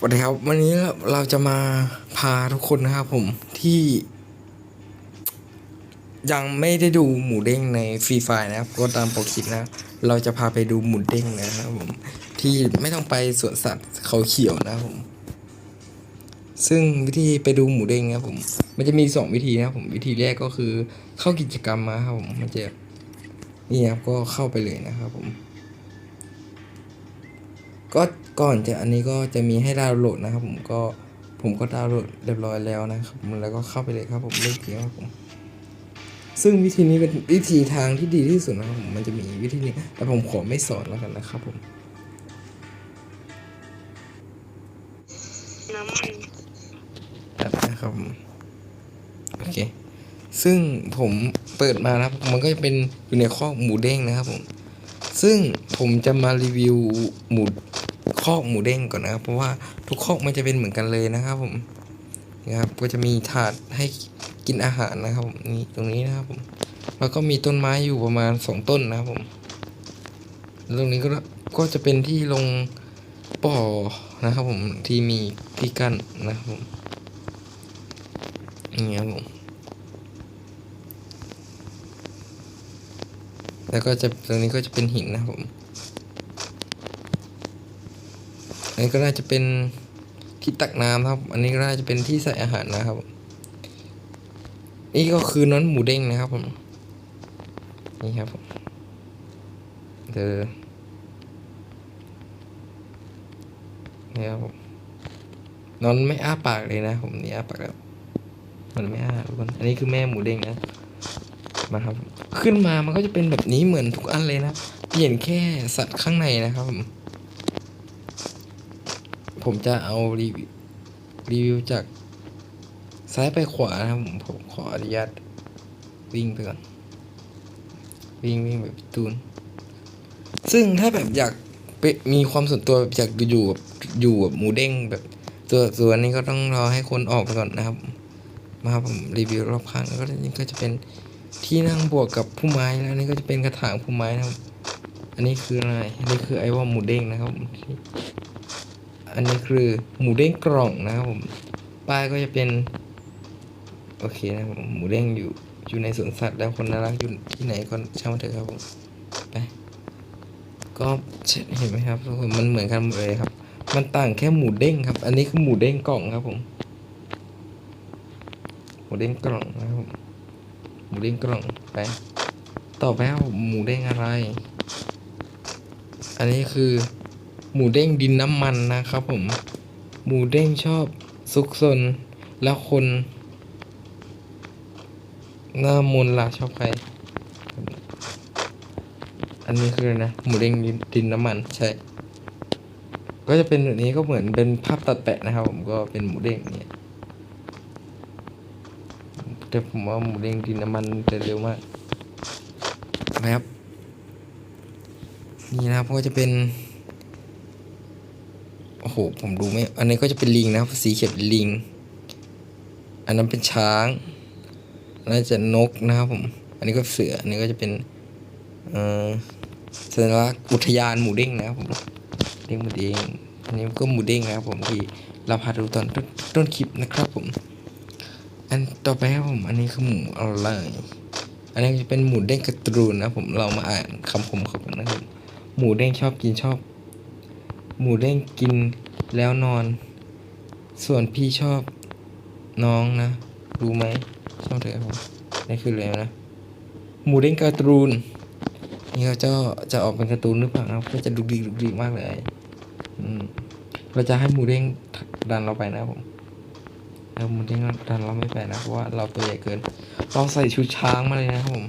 สวัสดีครับวันนี้เราจะมาพาทุกคนนะครับผมที่ ยังไม่ได้ดูหมูเด้งในฟรีไฟนะครับก็ตามปรคลิปนะ เราจะพาไปดูหมูเด้งนะครับผมที่ไม่ต้องไปสวนสัตว์เขาเขียวนะครับผม ซึ่งวิธีไปดูหมูเด้งนะครับผม มันจะมีสองวิธีนะครับผมวิธีแรกก็คือเข้ากิจกรรมมาครับผมมันจะนี่ครับก็เข้าไปเลยนะครับผม ก็ก่อนจะอันนี้ก็จะมีให้ดาวน์โหลดนะครับ ผมก็ผมก็ดาวน์โหลดเรียบร้อยแล้วนะครับแล้วก็เข้าไปเลยครับผมเล่นเกมครับผมซึ่งวิธีนี้เป็นวิธีทางที่ดีที่สุดนะครับผมมันจะมีวิธีนี้แต่ผมขอไม่สอนแล้วกันนะครับผมน้ำมันแบบนะครับโอเคซึ่งผมเปิดมานะครับ มันก็จะเป็นอยู่ในข้อหมูเด้งนะครับผม ซึ่งผมจะมารีวิวหมู อกหมูเด้งก่อนนะครับ เพราะว่าทุกคอกมันจะเป็นเหมือนกันเลยนะครับ ผมนะครับก็จะมีถาดให้กินอาหารนะครับผมนี่ตรงนี้นะครับผมแล้วก็มีต้นไม้อยู่ประมาณสองต้นนะครับผมตรงนี้ก็ก็จะเป็นที่ลงป่อนะครับผมที่มีที่กั้นนะครับผมอย่างเงี้ยครับผมแล้วก็จะตรงนี้ก็จะเป็นหินนะครับผม อันนี้ก็น่าจะเป็นที่ตักน้ำครับ อันนี้ก็น่าจะเป็นที่ใส่อาหารนะครับ นี่ก็คือน้อนหมูเด้งนะครับผมนี่ครับผมเดอนี่ครับผมนอนไม่อ้าปากเลยนะ ผมนี่อ้าปากแล้วมันไม่อ้าทุกคนอันนี้คือแม่หมูเด้งนะมาครับ ขึ้นมามันก็จะเป็นแบบนี้เหมือนทุกอันเลยนะเปลี่ยนแค่สัตว์ข้างในนะครับผม ผมจะเอารีวิวรีวิวจากซ้ายไปขวานะครับผมผมขออนุญาตวิ่งไปก่อน วิ่งวิ่งแบบตูน ซึ่งถ้าแบบอยากมีความส่วนตัวแบบอยากอยู่แบบอยู่แบบหมูเด้งแบบตัวตัวนี้ก็ต้องรอให้คนออกไปก่อนนะครับ มาครับผมรีวิวรอบข้างแล้วก็นี่ก็จะเป็นที่นั่งบวกกับผู้ไม้แล้วนนี้ก็จะเป็นกระถางผู้ไม้นะครับ อันนี้คืออะไรอันนี้คือไอว่าหมูเด้งนะครับ อันนี้คือหมูเด้งกล่องนะครับผม ป้ายก็จะเป็น โอเคนะครับผมหมูเด้งอยู่อยู่ในสวนสัตว์แล้วคนน่ารักอยู่ที่ไหนก็ช่างมันเถอะครับผมไปก็เห็นไหมครับทุกคนมันเหมือนกันหมดเลยครับ มันต่างแค่หมูเด้งครับ อันนี้คือหมูเด้งกล่องครับผม หมูเด้งกล่องนะครับผมหมูเด้งกล่องไปต่อไปครับผมหมูเด้งอะไร อันนี้คือ หมูเด้งดินน้ำมันนะครับผม หมูเด้งชอบซุกซนแล้วคนหน้ามนล่ะชอบใคร อันนี้คือนะ หมูเด้งดินน้ำมันใช่ ก็จะเป็นแบบนี้ก็เหมือนเป็นภาพตัดแปะนะครับ ผมก็เป็นหมูเด้งเนี่ยแต่ผมว่าหมูเด้งดินน้ำมันจะเร็วมากนะครับ นี่นะครับก็จะเป็น อ้โหผมดูไม่อันนี้ก็จะเป็นลิงนะครับสีเขียวเป็นลิง อันนั้นเป็นช้างอันนั้นจะนกนะครับผม อันนี้ก็เสืออันนี้ก็จะเป็นเอ่อสัญลักษณ์อุทยานหมูเด้งนะครับผมเด้งหมูเด้งอันนี้ก็หมูเด้งนะครับผมที่เราพาดูตอนต้นคลิปนะครับผม อันต่อไปครับผมอันนี้คือหมูอะไรอันนี้จะเป็นหมูเด้งกระตูนนะผมเรามาอ่านคำคมเขากันนะครับหมูเด้งชอบกินชอบ หมูเด้งกินแล้วนอน ส่วนพี่ชอบน้องนะ รู้ไหมชอบเธอครับผมนี่คืออะไรนะ หมูเด้งการ์ตูน นี่เขาจะจะออกเป็นการ์ตูนหรือเปล่าครับก็จะดุกดิดุกดิมากเลยอืมเราจะให้หมูเด้งดันเราไปนะผมแล้วหมูเด้งดันเราไม่ไปนะเพราะว่าเราตัวใหญ่เกินเราใส่ชุดช้างมาเลยนะครับผม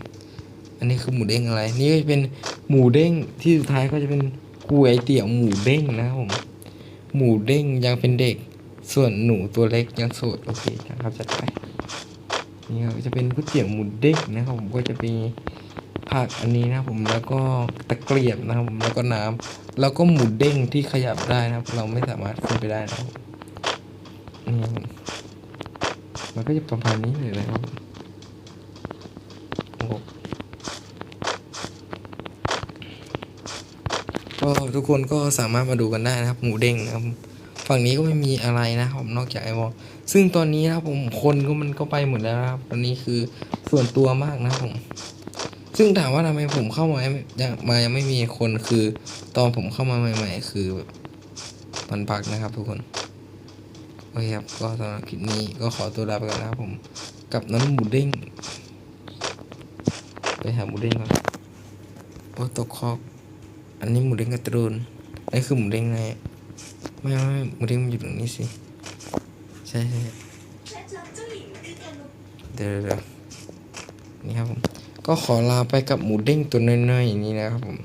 อันนี้คือหมูเด้งอะไร นี่ก็จะเป็นหมูเด้งที่สุดท้ายก็จะเป็น ก๋วยเตี๋ยวหมูเด้งนะผมหมูเด้งยังเป็นเด็ก ส่วนหนูตัวเล็กยังโสดโอเคนะครับจัดไปนี่ก็จะเป็นก๋วยเตี๋ยวหมูเด้งนะครับผมก็จะมีผักอันนี้นะผมแล้วก็ตะเกียบนะครับผมแล้วก็น้ำแล้วก็หมูเด้งที่ขยับได้นะครับ เราไม่สามารถขึ้นไปได้นะครับนี่มมันก็จะประมาณนี้เลยนะครับผมโอ้โห ก็ทุกคนก็สามารถมาดูกันได้นะครับ หมูเด้งนะครับ ฝั่งนี้ก็ไม่มีอะไรนะครับผมนอกจากไอวอลซึ่งตอนนี้นะครับผมคนก็มันก็ไปหมดแล้วนะครับ ตอนนี้คือส่วนตัวมากนะครับผมซึ่งถามว่าทำไมผมเข้ามายังมายังไม่มีคนคือตอนผมเข้ามาใหม่ ๆ คือแบบมันพักนะครับ ทุกคนโอเคครับก็สำหรับคลิปนี้ก็ขอตัวลาไปก่อนนะครับผม กับน้ำหมูเด้งไปหาหมูเด้งก่อนโอ้ตกคอก อันนี้หมูเด้งกระตูนอันนี้คือหมูเด้งไงไม่ไม่หมูเด้งมันอยู่ตรงนี้สิใช่ใช่เคล็ดลับเจ้าหญิงคือการลงเดี๋ยวเดี๋ยวนี่ครับผมก็ขอลาไปกับหมูเด้งตัวน้อยๆอย่างนี้นะครับผม